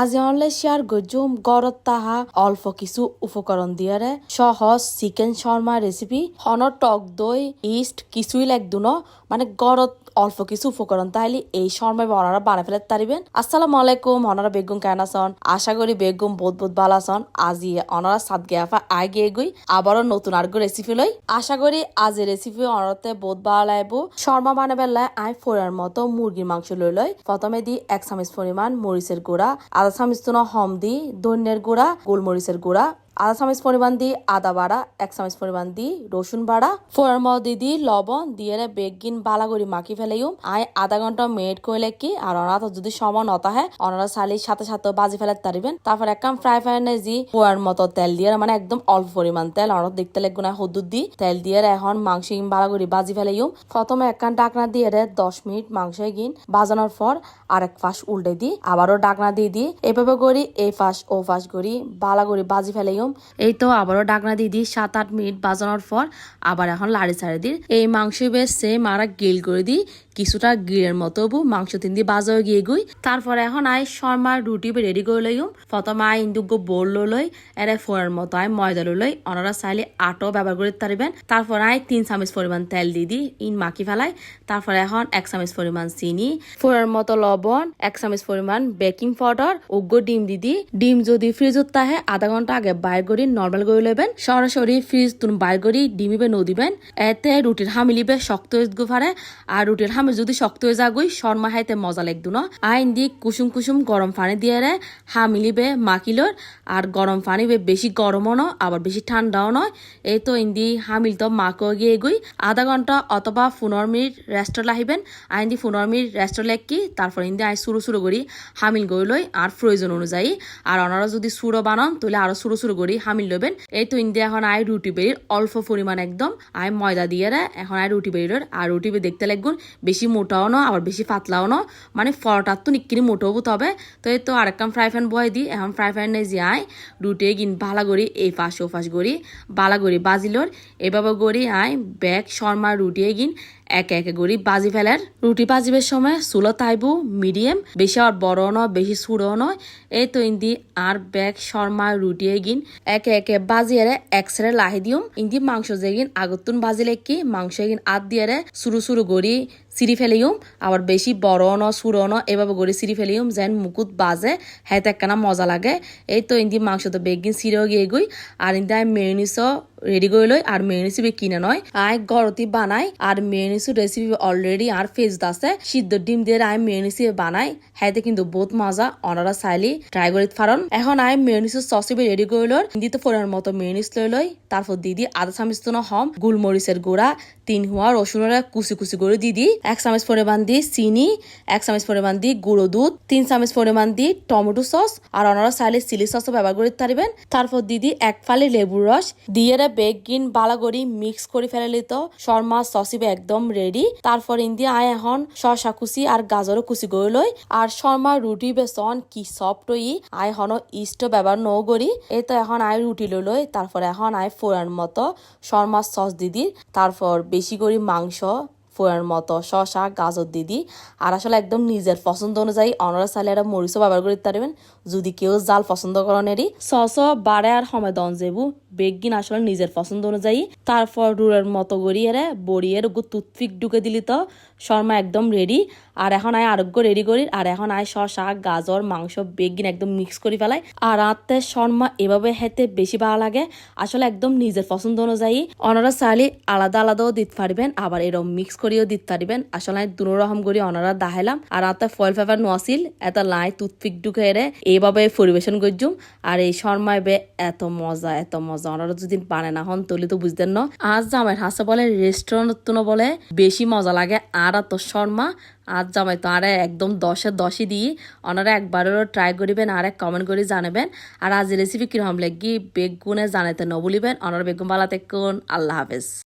আজি অনলে শেয়ার গজুম গরত তাহা অল্প কিছু উপকরণ দিয়ারে সহজ চিকেন শর্মা রেসিপি হন টক দই ইস্ট কিছুই লাগদু ন। মানে গরত অল্প কিছু উপকরণ তাইলে এই শর্মা অনারা বানাই ফেলে তারিবেন আসসালামু আলাইকুম অনারা বেগুন কেন আছন? আশা করি বেগুন বহুত বহুত ভালো আছন। আজি অনারা সাত গেফা আই গিয়ে গই আবারও নতুন আর রেসিপি লই আশা করি আজ রেসিপি অনারতে বহুত ভালো লাগবো শর্মা বানাবেলায় আই ফোড়ার মতো মুরগির মাংস লই লই প্রথমে দি এক চামচ পরিমাণ মরিচের গুঁড়া আধা চামচ হমদি ধনিয়ার গুঁড়া গোলমরিচের গুঁড়া আধা চামচ পরিমাণ দি আদা বাড়া এক চামচ পরিমাণ দি রসুন বাড়া ফোড়ার মধ্যে দি দি লবণ, দিয়ে বেগিন বালা করে মাখি ফেলাইম। আই আধা ঘণ্টা মেড কইলে কি? আর অনাথ যদি সময় নতা হয় অনারা সালি সাথে সাথে বাজি ফেলে তারিবেন তারপর একদম ফ্রাই প্যানে জি পোয়ার মতো তেল দিয়ে মানে একদম অল্প পরিমাণ তেল অনাথ দেখতে লাগবে না হদুদ দি। তেল দিয়ে এখন মাংস বালা করে বাজি ফেলাইম। প্রথমে একখান ডাকনা দিয়ে দশ মিনিট মাংস গিন বাজানোর পর আর এক ফাঁস উল্টে দি, আবারও ডাকনা দিয়ে দি। এভাবে করি, এই ফাঁস, ও ফাঁস করি বালা করে বাজি ফেলাইম। এই তো আবারও ডাকনা দিয়ে দিই সাত আট মিনিট বাজানোর পর আবার এখন লাড়ি ছাড়ে দিই এই মাংস বেশ সেম আর গিল করে দিই। কিছুটা গিলের মতো বু, মাংস তিন দিয়ে বাজাও গিয়ে গুই। তারপরে এখন আই শর্মার রুটি রেডি করে লইম প্রথমে আই ইন্দুগ্য বোল লই, এরা ফোড়ার মতো আই ময়দা লই, অনারা চাইলে আটো ব্যবহার করে তারিবেন তারপর আই তিন চামচ পরিমাণ তেল দিয়ে দিই ইন মাখি ফেলাই। তারপরে এখন এক চামচ পরিমাণ চিনি, ফোড়ার মতো লবণ, এক চামচ পরিমাণ বেকিং পাউডার উগ্র ডিম দি দি। ডিম যদি ফ্রিজত তাহে আধা ঘণ্টা আগে বাইর করি নর্মাল করে লইবেন। সরাসরি ফ্রিজ তুমি বাইর করি ডিমিবে নদিবেন এতে রুটির হামিলিবে শক্ত হয়ে পারে, আর রুটির হামিল যদি শক্ত হয়ে যাগুই, শর্মা খাইতে মজা লাগদু ন। আইন দি কুসুম কুসুম গরম পানি দিয়ে রে হামিলিবে মাকিলোর, আর গরম পানি বে বেশি গরমও ন, আবার বেশি ঠান্ডাও নয়। এই তো ইন্দি হামিল তো মাকো গিয়ে গুই, আধা ঘণ্টা অথবা পনেরো মিনিট রেস্টল আহিবেন আইন দি পনেরো মিনিট রেস্টল কি তারপর ইন্দি আই সুরু সুরু করি হামিল গই লই, আর প্রয়োজন অনুযায়ী। আর ওনারা যদি সুরো বানান, তাহলে আরও সুরু সুরু করি হামিল লবেন এই তো ইন্দি এখন আই রুটি বেরির অল্প পরিমাণ একদম, আই ময়দা দিয়ে রে, এখন আই রুটি বেরির আর রুটি বে দেখতে লাগুন বেশি মোটাও না, আবার বেশি পাতলাও না। মানে ফরটার তো নিকিনি মোটাও তবে তো এই তো আরেকখান ফ্রাই প্যান বয়ে দিই এখন ফ্রাই প্যানে যাই রুটি গিন ভালা করি, এই পাশ ও পাশ করি বালা করি বাজিলোর এভাবে করি আয় ব্যাগ, শর্মা, রুটি গিন একে একে করি বাজি ফেলার। রুটি বাজিবের সময় চুলো তাইবু, মিডিয়াম। বেশি আর বড় নয়, বেশি সুড়ো নয়। এই তো ইন্দি আর ব্যাগ, শর্মা, রুটি গিন একে একে বাজিয়ারে একসরে লাহি দিউম। ইন্দি মাংস যেগিন আগতুন বাজিলে কি মাংস গিন আদ দিয়ারে সুরু সুরু গড়ি সিঁড়ি ফেলিউম। আবার বেশি বড় ন সুরো ন এভাবে গড়ি সিঁড়ি ফেলিউম যেন মুকুত বাজে হ্যাঁ একখানা মজা লাগে। এই তো ইন্দি মাংস তো বেগিন সিঁড়েও গিয়ে গুই আর ইন্দি আমি মেয়নিসও রেডি করে লই আর মেয়নিসি কিনে নয়। আয় গরতি বানাই আর মেয়নিসু রেসিপি অলরেডি আর ফেস আছে। সিদ্ধ ডিম দিয়ে আই মেয়নিসি বানাই হ্যাঁ কিন্তু বহুত মজা, অনারা চাইলি ট্রাই করে ফারন এখন আই মেয়নিসু সসিবি রেডি করে লই ইন্দি তো ফোড়ার মতো মেয়নিস লই লই, তারপর দিদি আধা চামচ তো হম, গুলমরিচের গুঁড়া, তিন হুয়া রসুনের কুচি কুচি করে দিদি এক চামচ পরিমাণ দি চিনি, এক চামচ পরিমাণ দি গুঁড়ো দুধ, তিন চামচ পরিমাণ দি টমেটো সস আর অনারা চাইলে চিলি সসও ব্যবহার করতে পারবেন। তারপর দিদি এক ফালি লেবুর রস, দিয়ে বেগিন বালা করি মিক্স করে ফেলে তো শর্মা সসিবে একদম রেডি তারপর ইন্দি আয় এখন শসা কুচি আর গাজরও কুচি করে লই। আর শর্মা রুটি বেসন কি সফট ই, আয় হন ইষ্ট ব্যবহার নৌ করি। এই তো এখন আয় রুটি লই তারপর এখন আয় ফোড়ার মতো শর্মা সস দিদি। তারপর বেশি করে মাংস ফোয়ার মতো শশা গাজর দিদি। আর আসলে একদম নিজের পছন্দ অনুযায়ী অনারা চাইলে একটা মরিচও ব্যবহার করে পারবেন। যদি কেউ জাল পছন্দ করেনেরই সস বাড়ে আর সময় দন যেবু বেগিন আসলে নিজের পছন্দ অনুযায়ী। তারপর রুলের মতো গড়িয়ে বড়িয়ে টুথপিক ঢুকে দিলি তো। শর্মা একদম রেডি আর এখন আয় আরোগ্য রেডি করি আর এখন আয় শশা গাজর, মাংস বেগিন একদম মিক্স করে ফেলাই। আর আত্মে শর্মা এভাবে হেতে বেশি ভালো লাগে। আসলে একদম নিজের পছন্দ অনুযায়ী। অনারা চাইলে আলাদা আলাদাও দিতে পারবেন। আবার এরকম মিক্স করিও দিতে পারবেন। আসলে দুনো রকম করি অনারা দাহাইলাম আর আত্মা ফয়েল পেপার নোয়াছিল এত লাই টুথপিক ঢুকে এরে এইভাবে পরিবেশন করছুম আর এই শর্মায় বে এত মজা এত মজা। ওনারা যদি বানে না হন তলি তো বুঝতেন না। আজ জামাই হাসে বলে রেস্টুরেন্ট বলে, বেশি মজা লাগে আর তো শর্মা। আজ জামাই তো আরে একদম দশে দশই দিই। ওনারা একবারও ট্রাই করিবেন আর এক কমেন্ট করে জানাবেন। আর আজ রেসিপি কীরকম লাগি, বেগুনে জানাতে ন বলিবেন ওনারা বেগুন বালাতে কোন? আল্লাহ হাফেজ।